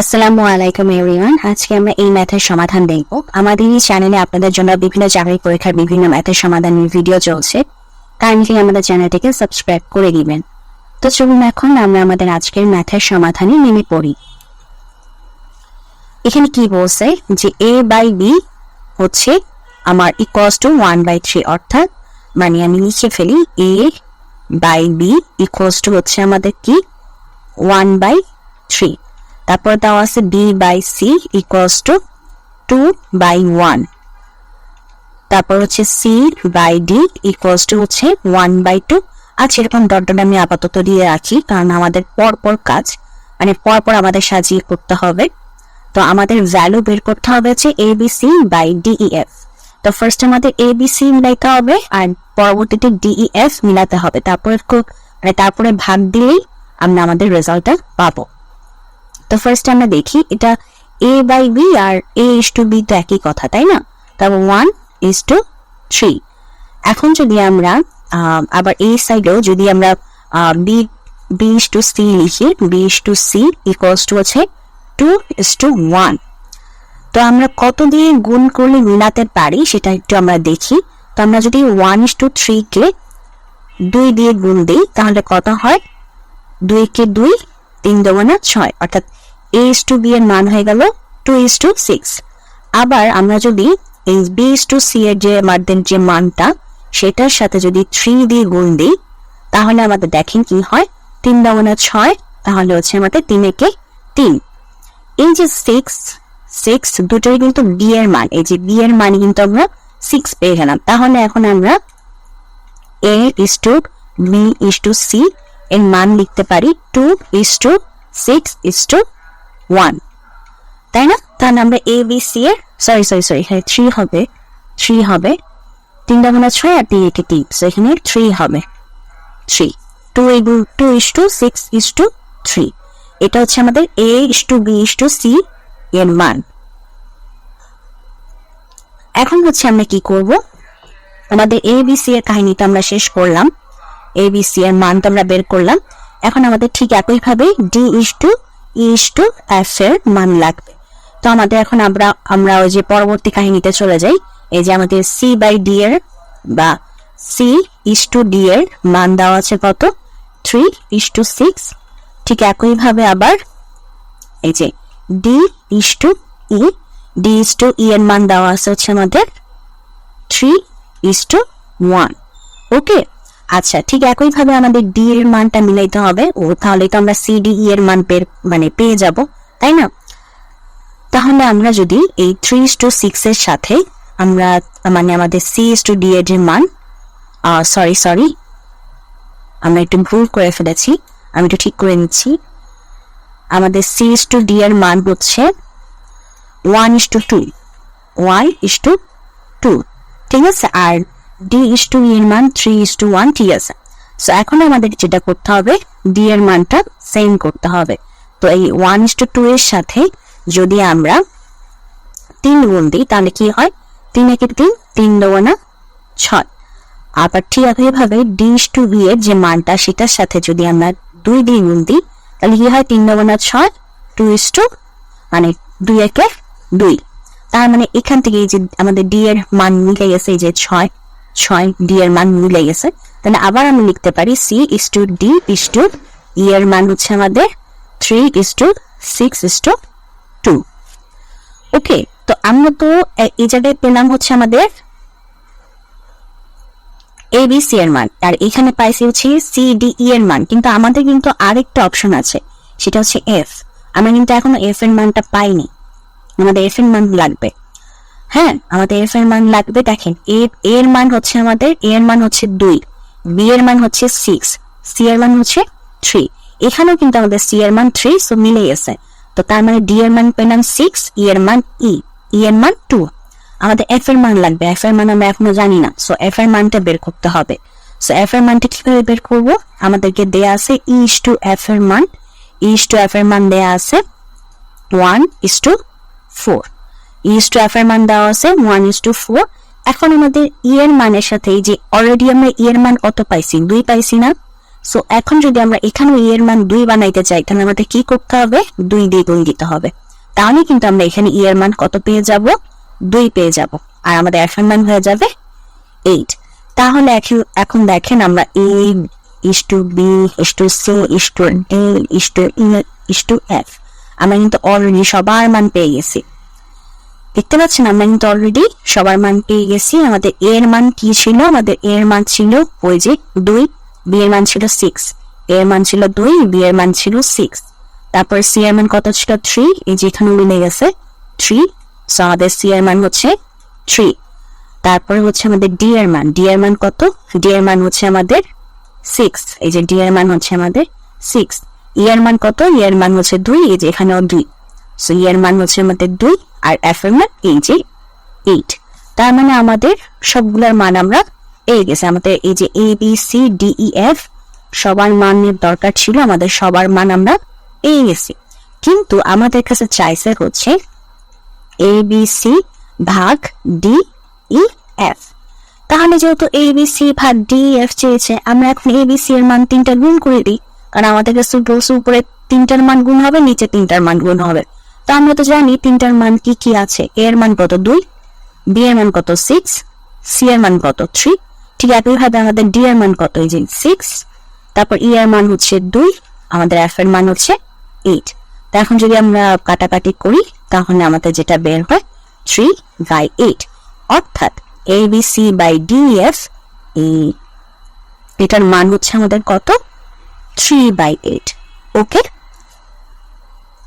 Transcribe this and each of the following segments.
আসসালামু আলাইকুম এভরিওয়ান আজকে আমরা এই ম্যাথের সমাধান দেখব। আমাদের এই চ্যানেলে আপনাদের জন্য বিভিন্ন চাকরি পরীক্ষার বিভিন্ন ম্যাথের সমাধানের ভিডিও চলছে। কাইন্ডলি আমাদের চ্যানেলটিকে সাবস্ক্রাইব করে দিবেন। তো চলুন এখন আমরা আমাদের আজকের ম্যাথের সমাধানে নেমে পড়ি। এখানে কি বলছে? যে এ বাই বি হচ্ছে আমার equals to one by three অর্থাৎ মানে আমি লিখে ফেলি A by B equals to হচ্ছে আমাদের কি? ওয়ান বাই থ্রি তারপর দেওয়া আছে B by C equals to two by one তারপর হচ্ছে C by D equals to হচ্ছে ওয়ান বাই টু আচ্ছা এরকম ডট ডট আমি আপাতত দিয়ে রাখি, কারণ আমাদের পরপর কাজ মানে পরপর আমাদের সাজিয়ে করতে হবে। তো আমাদের ভ্যালু বের করতে হবে হচ্ছে A B C by D E F তো ফার্স্ট আমাদের এ বি সি মিলাইতে হবে, আর পরবর্তীতে ডিই এফ মিলাতে হবে। তারপরে মানে তারপরে ভাগ দিলেই আমরা আমাদের রেজাল্টটা পাবো। তো ফার্স্ট আমরা দেখি, এটা এ বাই বি আর এ ইস টু বি তো একই কথা, তাই না? তারপর ওয়ান ইস টু থ্রি এখন যদি আমরা আবার এই সাইডেও যদি আমরা B B is to C লিখি B is to C equals to হচ্ছে টু ইস টু ওয়ান তো আমরা কত দিয়ে গুণ করলে মিলাতে পারি, সেটা একটু আমরা দেখি। তো আমরা যদি ওয়ান ইস টু থ্রি কে দুই দিয়ে গুণ দিই, তাহলে কত হয়? দুই কে দুই তিন দোকানা ছয়, অর্থাৎ এ ইস টু বি এর মান হয়ে গেল টু ইস টু সিক্স আবার আমরা যদি এই বি ইস টু সি এর যে মানদের যে মানটা, সেটার সাথে যদি থ্রি দিয়ে গুণ দিই, তাহলে আমাদের দেখেন কি হয়? তিন দোকানা ছয়, তাহলে হচ্ছে আমাদের তিন একে তিন। এই যে সিক্স সিক্স দুটোই কিন্তু বি এর মান, এই যে বি এর মান কিন্তু আমরা সিক্স পেয়ে গেলাম। তাহলে এখন আমরা A is to B is to C এর মান লিখতে পারি two is to six is to one তাই না? তাহলে আমরা এ বি সি এর সরি সরি সরি এখানে থ্রি হবে থ্রি হবে। তিনটা মানে ছয় আর তিন একে তিন, So এখানে থ্রি হবে। Three two two is to six is to three এটা হচ্ছে আমাদের A is to B is to C এর মান। এখন হচ্ছে আমরা কি করব? আমাদের এ বি সি এর কাহিনীটা আমরা শেষ করলাম। এ বি সি এর মান তো আমরা বের করলাম। এখন আমাদের ঠিক একইভাবে D is to is to F এর মান লাগবে। তো আমাদের এখন আমরা আমরা ওই যে পরবর্তী কাহিনীতে চলে যাই। এই যে আমাদের সি বাই ডি এর বা সি ইস টু ডি এর মান দেওয়া আছে কত? থ্রি ইস টু সিক্স ঠিক একইভাবে আবার এই যে D is to E D is to E এর মান দেওয়া আছে হচ্ছে আমাদের three is to one okay আচ্ছা ঠিক একইভাবে আমাদের ডি এর মানটা মিলাইতে হবে। ও, তাহলে তো আমরা সি ডি ই এর মান পের মানে পেয়ে যাব, তাই না? তাহলে আমরা যদি এই থ্রি টু সিক্স এর সাথে আমরা মানে আমাদের সি টু ডি এর যে মান সরি সরি আমরা একটু ভুল করে ফেলেছি, আমি একটু ঠিক করে নিচ্ছি। আমাদের সি টু ডি এর মান হচ্ছে one is to two one is to two ঠিক আছে? আর ডি ইস টু এর মান থ্রি ইস টু ওয়ান ঠিক আছে। সো এখন আমাদের যেটা করতে হবে ডি এর মানটা সেম করতে হবে। তো এই ওয়ান ইস টু টু এর সাথে যদি আমরা তিন গুণ দিই, তাহলে কি হয়? তিন তিন তিন ছয়। আবার ঠিক একইভাবে ডি ইস টু বি এর যে মানটা, সেটার সাথে যদি আমরা দুই দিয়ে গুণ দিই, তাহলে কি হয়? তিন দোয়ানা ছয়। টু ইস টু মানে দুই একে দুই। তার মানে এখান থেকে এই যে আমাদের ডি এর মান মিলে গেছে, এই যে ছয়। ছয় ডি এর মান মিলে গেছে। তাহলে আবার আমি লিখতে পারি C is to D is to E এর মান হচ্ছে আমাদের three is to six is to two okay তো আমরা তো এই জায়গায় পেলাম হচ্ছে আমাদের এ বি সি এর মান। আর এখানে পাইছি হচ্ছে সি ডি ই এর মান। কিন্তু আমাদের কিন্তু আরেকটা অপশন আছে, সেটা হচ্ছে এফ আমরা কিন্তু এখনও এফ এর মানটা পাইনি। আমাদের এফ এর মান লাগবে। হ্যাঁ আমাদের এফ এর মান লাগবে দেখেন এ এর মান হচ্ছে আমাদের এ এর মান হচ্ছে দুই বি এর মান হচ্ছে সিক্স সি এর মান হচ্ছে থ্রি এখানেও কিন্তু আমাদের সি এর মান থ্রি সো মিলে গেছে তো তার মানে ডি এর মান পেলাম সিক্স ই এর মান ই ই এর মান টু আমাদের এফ এর মান লাগবে এফ এর মান আমরা এখনও জানি না সো এফ এর মানটা বের করতে হবে সো এফ এর মানটা কীভাবে বের করব আমাদেরকে দেয়া আছে ইস টু এফ এর মান ইস টু এফ এর মান দেয়া আছে one is to four is to F এর মান দেওয়া আছে ওয়ান ইস টু ফোর এখন আমাদের ই এর মানের সাথে এই যে অলরেডি আমরা ই এর মান কত পাইছি, দুই পাইছি না। সো এখন যদি আমরা এখানে ই এর মান দুই বানাইতে চাই, তাহলে আমাদের কি করতে হবে? দুই দিয়ে গুণ দিতে হবে। তাহলে কিন্তু আমরা এখানে ই এর মান কত পেয়ে যাব? দুই পেয়ে যাব। আর আমাদের এফ এর মান হয়ে যাবে এইট তাহলে এখন এখন দেখেন আমরা A is to B is to C is to D is to is to F আমরা কিন্তু অলরেডি সবার মান পেয়ে গেছি। দেখতে পাচ্ছেন আমরা কিন্তু অলরেডি সবার মান পেয়ে গেছি আমাদের এ এর মান কি ছিল আমাদের এ এর মান ছিল যে দুই বি এর মান ছিল সিক্স এ এর মান ছিল দুই বি এর মান ছিল সিক্স তারপর সি এর মান কত ছিল থ্রি এই যে এখানে মিলে গেছে থ্রি সো আমাদের সি এর মান হচ্ছে থ্রি তারপরে হচ্ছে আমাদের ডি এর মান ডি এর মান কত ডি এর মান হচ্ছে আমাদের সিক্স এই যে ডি এর মান হচ্ছে আমাদের সিক্স ই এর মান কত ই এর মান হচ্ছে দুই এই যে এখানেও দুই সো ই এর মান হচ্ছে আমাদের দুই আর এফ এর মান এই যে এইট তার মানে আমাদের সবগুলোর মান আমরা পেয়ে গেছে। আমাদের এই যে A B C D E F সবার মানের দরকার ছিল, আমাদের সবার মান আমরা পেয়ে গেছি। কিন্তু আমাদের কাছে চাইছে হচ্ছে এ বি সি ভাগ ডি ই এফ তাহলে যেহেতু এ বি সি ভাগ ডি এফ চেয়েছে, আমরা এখন এ বি সি এর মান তিনটা গুণ করে দিই। কারণ আমাদের কাছে উপরে তিনটার মান গুণ হবে, নিচে তিনটার মান গুণ হবে। তো আমরা তো জানি তিনটার মান কি কি আছে। এ এর মান কত? দুই। বি এর মান কত? সিক্স সি এর মান কত? থ্রি ঠিক একইভাবে আমাদের ডি এর মান কত? এই যে সিক্স তারপর ই এর মান হচ্ছে দুই। আমাদের এফ এর মান হচ্ছে এইট তা এখন যদি আমরা কাটাকাটি করি, তাহলে আমাদের যেটা বের হয় থ্রি বাই এইট অর্থাৎ A B C by D F এই এটার মান হচ্ছে আমাদের কত? থ্রি বাই এইট ওকে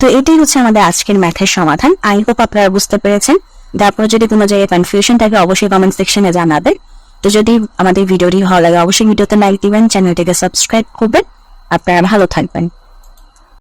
তো এটাই হচ্ছে আমাদের আজকের ম্যাথের সমাধান। আই হোপ আপনারা বুঝতে পেরেছেন। তারপর যদি কোনো জায়গায় কনফিউশন থাকে, অবশ্যই কমেন্ট সেকশনে জানাবেন। তো যদি আমাদের ভিডিওটি ভালো লাগে, অবশ্যই ভিডিওতে লাইক দিবেন চ্যানেলটিকে সাবস্ক্রাইব করবেন। আপনারা ভালো থাকবেন।